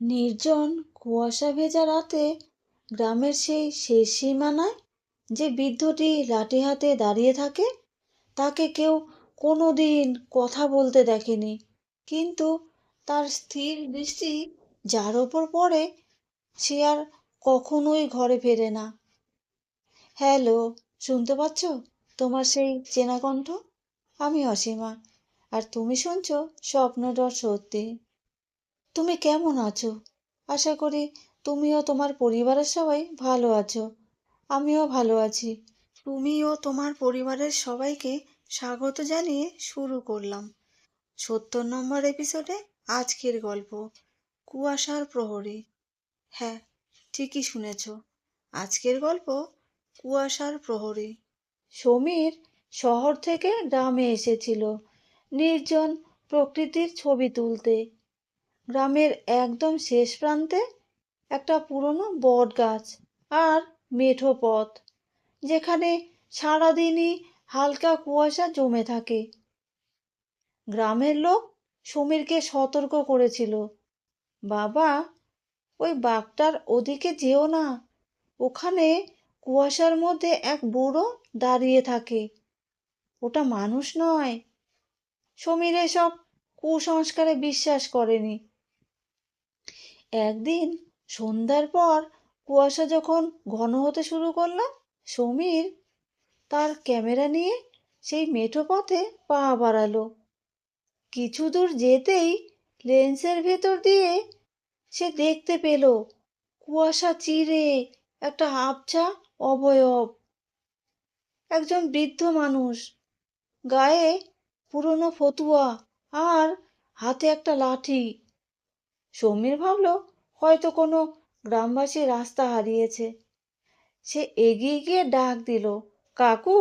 নির্জন কুয়াশা ভেজা রাতে গ্রামের সেই শেষ সীমানায় যে বৃদ্ধটি লাঠি হাতে দাঁড়িয়ে থাকে, তাকে কেউ কোনো দিন কথা বলতে দেখেনি। কিন্তু তার স্থির দৃষ্টি যার ওপর পড়ে, সে আর কখনোই ঘরে ফেরে না। হ্যালো, শুনতে পাচ্ছ? তোমার সেই চেনা কণ্ঠ? আমি অসীমা। আর তুমি শুনছো স্বপ্নডর সত্যি। তুমি কেমন আছো? আশা করি তুমিও তোমার পরিবারের সবাই ভালো আছো। আমিও ভালো আছি। তুমিও তোমার পরিবারের সবাইকে স্বাগত জানিয়ে শুরু করলাম সত্তর নম্বর এপিসোডে আজকের গল্প, কুয়াশার প্রহরী। হ্যাঁ ঠিকই শুনেছ। আজকের গল্প, কুয়াশার প্রহরী। সমীর শহর থেকে গ্রামে এসেছিল নির্জন প্রকৃতির ছবি তুলতে। গ্রামের একদম শেষ প্রান্তে একটা পুরনো বট গাছ আর মেঠো পথ, যেখানে সারাদিনই হালকা কুয়াশা জমে থাকে। গ্রামের লোক সমীরকে সতর্ক করেছিল, বাবা, ওই বাঘটার ওদিকে যেও না। ওখানে কুয়াশার মধ্যে এক বুড়ো দাঁড়িয়ে থাকে। ওটা মানুষ নয়। সমীর এসব কুসংস্কারে বিশ্বাস করেনি। একদিন সন্ধ্যার পর কুয়াশা যখন ঘন হতে শুরু করল, সমীর তার ক্যামেরা নিয়ে সেই মেঠো পথে পা বাড়ালো। কিছু দূর যেতেই লেন্সের ভেতর দিয়ে সে দেখতে পেল কুয়াশা চিরে একটা আবছা অবয়ব। একজন বৃদ্ধ মানুষ, গায়ে পুরনো ফতুয়া আর হাতে একটা লাঠি। সমীর ভাবল, হয়তো কোনো গ্রামবাসী রাস্তা হারিয়েছে। সে এগিয়ে গিয়ে ডাক দিল, কাকু,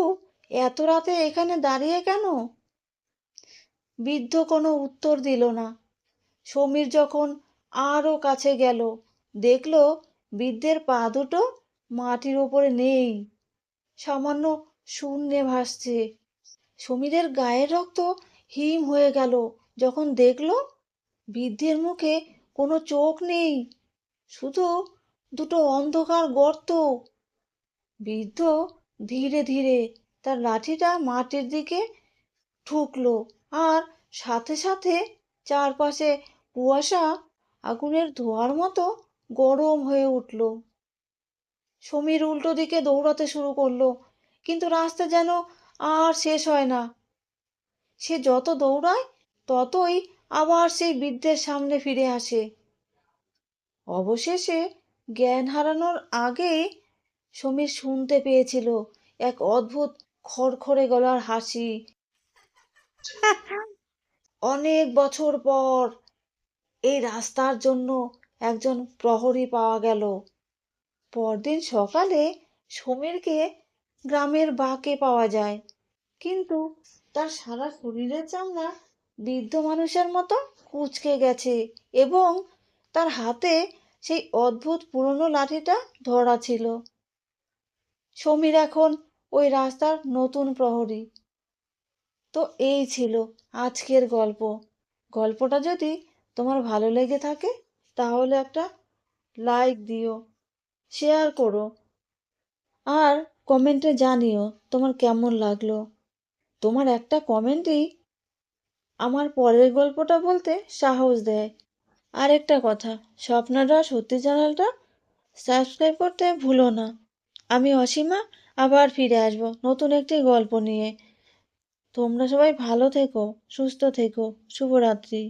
এত রাতে এখানে দাঁড়িয়ে কেন? বৃদ্ধ কোনো উত্তর দিল না। সমীর যখন আরও কাছে গেল, দেখল বৃদ্ধের পা দুটো মাটির ওপরে নেই, সামান্য শূন্যে ভাসছে। সমীরের গায়ের রক্ত হিম হয়ে গেল, যখন দেখল বৃদ্ধের মুখে কোনো চোখ নেই। শুধু দুটো অন্ধকার গর্ত। বৃদ্ধ ধীরে ধীরে তার লাঠিটা মাটির দিকে ঠুকলো আর সাথে সাথে চারপাশে কুয়াশা আগুনের ধোঁয়ার মতো গরম হয়ে উঠল। সমীর উল্টো দিকে দৌড়াতে শুরু করল, কিন্তু রাস্তা যেন আর শেষ হয় না। সে যত দৌড়ায় ততই আবার সেই বৃদ্ধের সামনে ফিরে আসে। অবশেষে জ্ঞান হারানোর আগে সমীর শুনতে পেয়েছিল এক অদ্ভুত খড়খড়ে গলার হাসি। অনেক বছর পর এই রাস্তার জন্য একজন প্রহরী পাওয়া গেল। পরদিন সকালে সমীরকে গ্রামের বাঁকে পাওয়া যায়, কিন্তু তার সারা শরীরের চামড়া বৃদ্ধ মানুষের মতো কুচকে গেছে এবং তার হাতে সেই অদ্ভুত পুরনো লাঠিটা ধরা ছিল। সমীর এখন ওই রাস্তার নতুন প্রহরী। তো এই ছিল আজকের গল্প। গল্পটা যদি তোমার ভালো লেগে থাকে, তাহলে একটা লাইক দিও, শেয়ার করো, আর কমেন্টে জানিও তোমার কেমন লাগল। তোমার একটা কমেন্টই আমার পরের গল্পটা বলতে সাহস দেয়। আর একটা কথা স্বপ্নাটা সত্যি চ্যানেলটা সাবস্ক্রাইব করতে ভুলো না। আমি অসীমা, আবার ফিরে আসব নতুন একটি গল্প নিয়ে। তোমরা সবাই ভালো থেকো, সুস্থ থেকো, শুভরাত্রি।